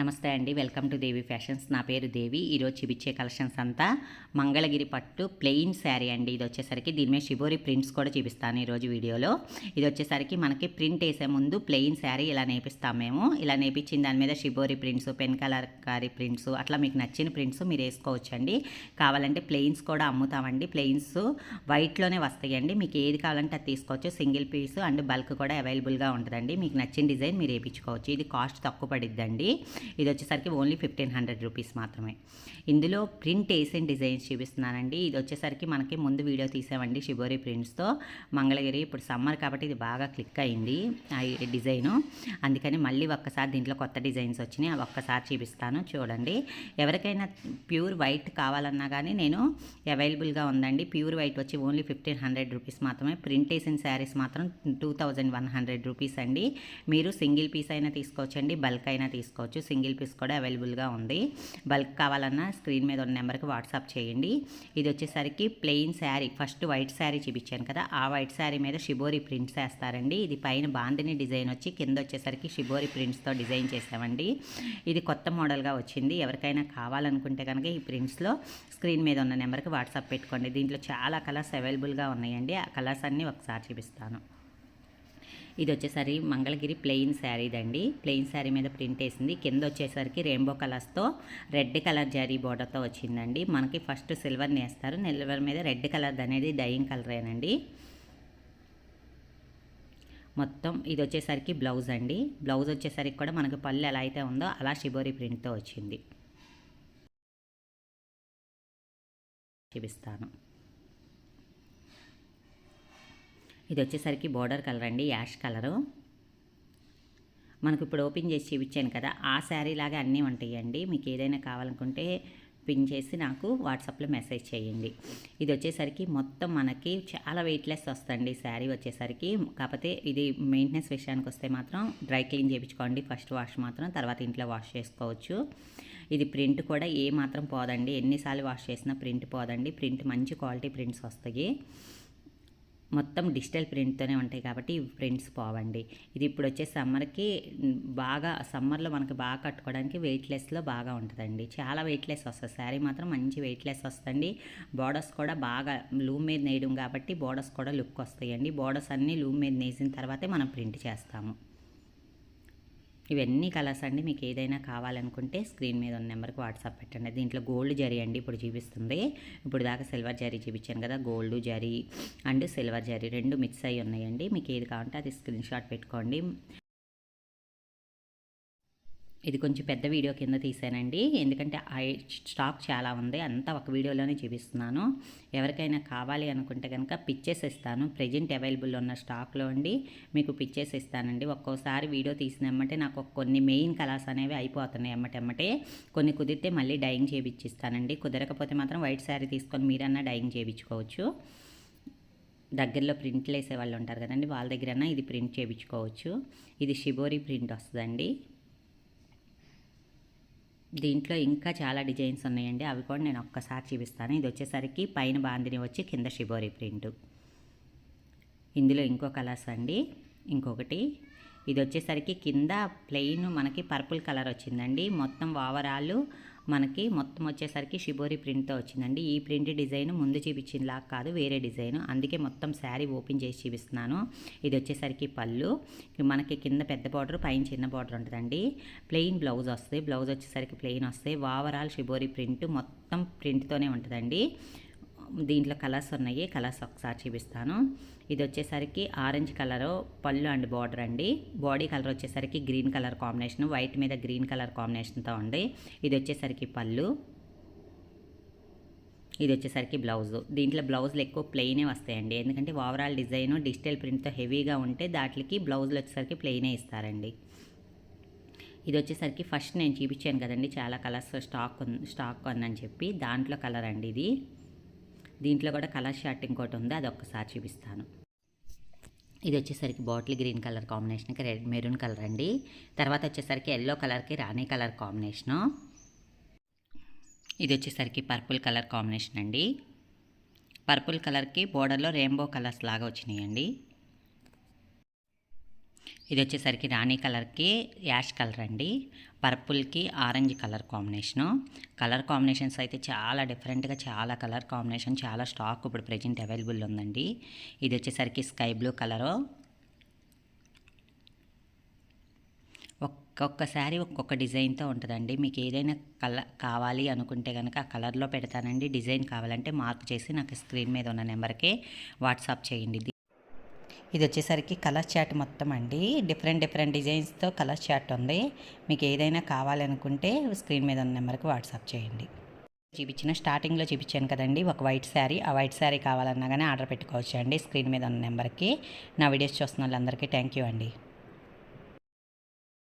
నమస్తే అండి. Welcome to Devi fashions. నా పేరు దేవి. ఈరోజు చూపించే కలెక్షన్స్ అంతా మంగళగిరి పట్టు ప్లెయిన్ శారీ అండి. ఇది వచ్చేసరికి దీని మీద షిబోరి ప్రింట్స్ కూడా చూపిస్తాను ఈరోజు వీడియోలో. ఇది వచ్చేసరికి మనకి ప్రింట్ వేసే ముందు ప్లెయిన్ శారీ ఇలా నేపిస్తాం మేము. ఇలా నేపించిన దాని మీద షిబోరి ప్రింట్స్ పెన్ కలర్ కారీ ప్రింట్స్ అట్లా మీకు నచ్చిన ప్రింట్స్ మీరు వేసుకోవచ్చండి. కావాలంటే ప్లెయిన్స్ కూడా అమ్ముతామండి. ప్లెయిన్స్ వైట్లోనే వస్తాయండి. మీకు ఏది కావాలంటే అది తీసుకోవచ్చు. సింగిల్ పీస్ అండ్ బల్క్ కూడా అవైలబుల్గా ఉంటుందండి. మీకు నచ్చిన డిజైన్ మీరు వేయించుకోవచ్చు ఇది కాస్ట్ తక్కువ పడిద్దండి. ఇది వచ్చేసరికి ఓన్లీ ఫిఫ్టీన్ హండ్రెడ్ రూపీస్ మాత్రమే. ఇందులో ప్రింట్ వేసిన డిజైన్స్ చూపిస్తున్నానండి. ఇది వచ్చేసరికి మనకి ముందు వీడియో తీసామండి షిబోరి ప్రింట్స్తో. మంగళగిరి ఇప్పుడు సమ్మర్ కాబట్టి ఇది బాగా క్లిక్ అయింది ఆ డిజైను. అందుకని మళ్ళీ ఒక్కసారి దీంట్లో కొత్త డిజైన్స్ వచ్చినాయి అవి ఒక్కసారి చూపిస్తాను చూడండి. ఎవరికైనా ప్యూర్ వైట్ కావాలన్నా కానీ నేను అవైలబుల్గా ఉందండి. ప్యూర్ వైట్ వచ్చి ఓన్లీ ఫిఫ్టీన్ హండ్రెడ్ రూపీస్ మాత్రమే. ప్రింట్ వేసిన శారీస్ మాత్రం two thousand one hundred rupees అండి. మీరు సింగిల్ పీస్ అయినా తీసుకోవచ్చండి బల్క్ అయినా తీసుకోవచ్చు సింగిల్ పీస్ కూడా అవైలబుల్గా ఉంది. బల్క్ కావాలన్నా స్క్రీన్ మీద ఉన్న నెంబర్కి వాట్సాప్ చేయండి. ఇది వచ్చేసరికి plain sari first white sari చూపించాను కదా ఆ వైట్ శారీ మీద షిబోరి ప్రింట్స్ వేస్తారండి. ఇది పైన బాందిని డిజైన్ వచ్చి కింద వచ్చేసరికి షిబోరి ప్రింట్స్తో డిజైన్ చేసామండి. ఇది కొత్త మోడల్గా వచ్చింది. ఎవరికైనా కావాలనుకుంటే కనుక ఈ ప్రింట్స్లో స్క్రీన్ మీద ఉన్న నెంబర్కి వాట్సాప్ పెట్టుకోండి. దీంట్లో చాలా కలర్స్ అవైలబుల్గా ఉన్నాయండి. ఆ కలర్స్ అన్నీ ఒకసారి చూపిస్తాను. ఇది వచ్చేసరి మంగళగిరి ప్లెయిన్ శారీదండి ప్లెయిన్ శారీ మీద ప్రింట్ వేసింది. కింద వచ్చేసరికి రెయిన్బో కలర్స్తో రెడ్ కలర్ జరీ బోర్డర్తో వచ్చిందండి. మనకి ఫస్ట్ సిల్వర్ నేస్తారు. సిల్వర్ మీద రెడ్ కలర్ అనేది డయింగ్ కలరేనండి. మొత్తం ఇది వచ్చేసరికి బ్లౌజ్ అండి. బ్లౌజ్ వచ్చేసరికి కూడా మనకి పళ్ళు ఎలా అయితే ఉందో అలా షిబోరి ప్రింట్తో వచ్చింది. చూపిస్తాను. ఇది వచ్చేసరికి బోర్డర్ కలర్ అండి యాష్ కలరు. మనకు ఇప్పుడు ఓపెన్ చేసి చూపించాను కదా ఆ శారీ లాగా అన్నీ ఉంటాయండి. మీకు ఏదైనా కావాలనుకుంటే పిన్ చేసి నాకు వాట్సాప్లో మెసేజ్ చేయండి. ఇది వచ్చేసరికి మొత్తం మనకి చాలా వెయిట్లెస్ వస్తుంది శారీ వచ్చేసరికి. కాకపోతే ఇది మెయింటెనెన్స్ విషయానికి వస్తే మాత్రం డ్రై క్లీన్ చేయించుకోండి ఫస్ట్ వాష్ మాత్రం తర్వాత ఇంట్లో వాష్ చేసుకోవచ్చు. ఇది ప్రింట్ కూడా ఏ మాత్రం పోదండి. ఎన్నిసార్లు వాష్ చేసినా ప్రింట్ పోదండి. ప్రింట్ మంచి క్వాలిటీ ప్రింట్స్ వస్తాయి. మొత్తం డిజిటల్ ప్రింట్తోనే ఉంటాయి కాబట్టి ప్రింట్స్ పోవండి. ఇది ఇప్పుడు వచ్చే సమ్మర్కి బాగా సమ్మర్లో మనకి బాగా కట్టుకోవడానికి వెయిట్లెస్లో బాగా ఉంటుందండి. చాలా వెయిట్లెస్ వస్తుంది. శారీ మాత్రం మంచి వెయిట్లెస్ వస్తుంది బోర్డర్స్ కూడా బాగా లూమ్ మీద నేయడం కాబట్టి బోర్డర్స్ కూడా లుక్ వస్తాయండి. బోర్డర్స్ అన్నీ లూమ్ మీద నేసిన తర్వాతే మనం ప్రింట్ చేస్తాము. ఇవన్నీ కలర్స్ అండి మీకు ఏదైనా కావాలనుకుంటే స్క్రీన్ మీద ఉన్న నెంబర్కి వాట్సాప్ పెట్టండి. దీంట్లో గోల్డ్ జరీ అండి ఇప్పుడు చూపిస్తుంది. ఇప్పుడు దాకా సిల్వర్ జరీ చూపించాను కదా gold zari and silver zari రెండు మిక్స్ అయ్యి ఉన్నాయండి. మీకు ఏది కావాలంటే అది స్క్రీన్ షాట్ పెట్టుకోండి. ఇది కొంచెం పెద్ద వీడియో కింద తీసానండి ఎందుకంటే స్టాక్ చాలా ఉంది. అంతా ఒక వీడియోలోనే చూపిస్తున్నాను. ఎవరికైనా కావాలి అనుకుంటే కనుక పిక్చర్స్ ఇస్తాను ప్రజెంట్ అవైలబుల్ ఉన్న స్టాక్లో అండి మీకు పిక్చర్స్ ఇస్తానండి ఒక్కోసారి వీడియో తీసినమ్మంటే నాకు కొన్ని మెయిన్ కలర్స్ అనేవి అయిపోతున్నాయి ఎమ్మటెమ్మటే కొన్ని కుదిరితే మళ్ళీ డైయింగ్ చేయించిస్తానండి కుదరకపోతే మాత్రం వైట్ శారీ తీసుకొని మీరన్నా డైయింగ్ చేయించుకోవచ్చు దగ్గరలో ప్రింట్లు వేసే వాళ్ళు ఉంటారు కదండి. వాళ్ళ దగ్గరన్నా ఇది ప్రింట్ చేయించుకోవచ్చు ఇది షిబోరి ప్రింట్ వస్తుందండి. దీంట్లో ఇంకా చాలా డిజైన్స్ ఉన్నాయండి. అవి కూడా నేను ఒక్కసారి చూపిస్తాను. ఇది వచ్చేసరికి పైన బాందిని వచ్చి కింద షిబోరి ప్రింట్. ఇందులో ఇంకో కలర్స్ అండి. ఇంకొకటి ఇది వచ్చేసరికి కింద ప్లెయిన్ మనకి పర్పుల్ కలర్ వచ్చిందండి. మొత్తం ఓవరాల్ మనకి మొత్తం వచ్చేసరికి షిబోరి ప్రింట్తో వచ్చిందండి. ఈ ప్రింట్ డిజైన్ ముందు చూపించిందిలాగా కాదు వేరే డిజైన్. అందుకే మొత్తం శారీ ఓపెన్ చేసి చూపిస్తున్నాను. ఇది వచ్చేసరికి పళ్ళు. మనకి కింద పెద్ద బార్డర్ పైన చిన్న బార్డర్ ఉంటుందండి. ప్లెయిన్ బ్లౌజ్ వస్తుంది. బ్లౌజ్ వచ్చేసరికి ప్లెయిన్ వస్తాయి ఓవరాల్ షిబోరి ప్రింట్ మొత్తం ప్రింట్తోనే ఉంటుందండి. దీంట్లో కలర్స్ ఉన్నాయి కలర్స్ ఒకసారి చూపిస్తాను. ఇది వచ్చేసరికి ఆరెంజ్ కలరు పళ్ళు అండ్ బార్డర్ అండి. బాడీ కలర్ వచ్చేసరికి గ్రీన్ కలర్ కాంబినేషన్ వైట్ మీద గ్రీన్ కలర్ కాంబినేషన్తో ఉంది. ఇది వచ్చేసరికి పళ్ళు. ఇది వచ్చేసరికి బ్లౌజ్. దీంట్లో బ్లౌజులు ఎక్కువ ప్లెయినే వస్తాయండి. ఎందుకంటే ఓవరాల్ డిజైన్ డిజిటల్ ప్రింట్తో హెవీగా ఉంటే దాంట్లోకి బ్లౌజులు వచ్చేసరికి ప్లెయినే ఇస్తారండి. ఇది వచ్చేసరికి ఫస్ట్ నేను చూపించాను కదండి చాలా కలర్స్ స్టాక్ స్టాక్ ఉందని చెప్పి దాంట్లో కలర్ అండి ఇది. దీంట్లో కూడా కలర్ షర్ట్ ఇంకోటి ఉంది అది ఒక్కసారి చూపిస్తాను. ఇది వచ్చేసరికి బాటిల్ గ్రీన్ కలర్ కాంబినేషన్కి రెడ్ మెరూన్ కలర్ అండి. తర్వాత వచ్చేసరికి ఎల్లో కలర్కి రాణి కలర్ కాంబినేషను. ఇది వచ్చేసరికి పర్పుల్ కలర్ కాంబినేషన్ అండి. పర్పుల్ కలర్కి బోర్డర్లో రెయిన్బో కలర్స్ లాగా వచ్చినాయండి. ఇది వచ్చేసరికి రాణి కలర్కి యాష్ కలర్ అండి. పర్పుల్కి orange colour combination. Colour combinations అయితే చాలా డిఫరెంట్గా చాలా కలర్ కాంబినేషన్ చాలా స్టాక్ ఇప్పుడు ప్రజెంట్ అవైలబుల్ ఉందండి. ఇది వచ్చేసరికి స్కై బ్లూ కలరు. ఒక్కొక్క శారీ ఒక్కొక్క డిజైన్తో ఉంటుందండి. మీకు ఏదైనా కలర్ కావాలి అనుకుంటే కనుక ఆ కలర్లో పెడతానండి. డిజైన్ కావాలంటే మార్క్ చేసి నాకు స్క్రీన్ మీద ఉన్న నెంబర్కి వాట్సాప్ చేయండి. ఇది వచ్చేసరికి కలర్ చాట్ మొత్తం అండి. డిఫరెంట్ డిఫరెంట్ డిజైన్స్తో కలర్ చాట్ ఉంది. మీకు ఏదైనా కావాలనుకుంటే స్క్రీన్ మీద ఉన్న నెంబర్కి వాట్సాప్ చేయండి. చూపించిన స్టార్టింగ్లో చూపించాను కదండి. ఒక వైట్ శారీ ఆ వైట్ శారీ కావాలన్నా కానీ ఆర్డర్ పెట్టుకోవచ్చు అండి స్క్రీన్ మీద ఉన్న నెంబర్కి. నా వీడియోస్ చూస్తున్న వాళ్ళందరికీ థ్యాంక్ యూ అండి.